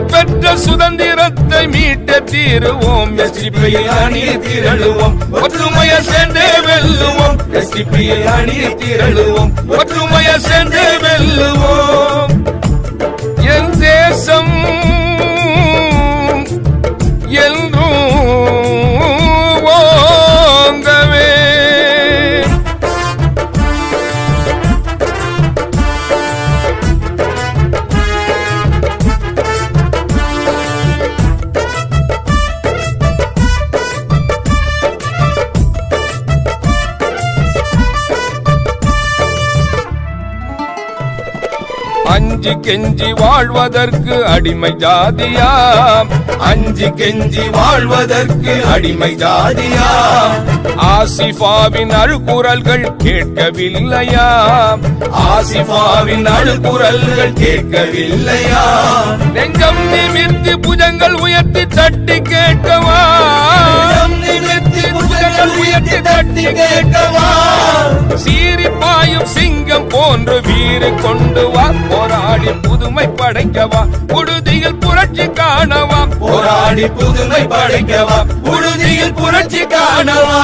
பெற்ற சுதந்திரத்தை மீட்ட தீருவோம். எஸ்டிபியில் அணியை திரளுவோம். ஒற்றுமைய சேர்ந்தே வெல்லுவோம். எஸ்டிபியில் அணியை திரளுவோம். ஒற்றுமைய சேர்ந்தே வெல்லுவோம். அஞ்சு கெஞ்சி வாழ்வதற்கு அடிமை ஜாதியா அஞ்சு கெஞ்சி வாழ்வதற்கு அடிமை ஜாதியா ஆசிஃபாவின் அழுகுரல்கள் கேட்கவில்லையா ஆசிஃபாவின் அழுகுரல்கள் கேட்கவில்லையா நெஞ்சம் நிமிர்த்தி புஜங்கள் உயர்த்தி தட்டி கேட்கவா நிமிர்த்தி புஜங்கள் உயர்த்தி தட்டி கேட்கவா சீறி கொண்டு வா போராடி புதுமை படைக்கவா உடுதியில் புரட்சி காணவா. போராடி புதுமை படைக்கவா உடுதியில் புரட்சி காணவா.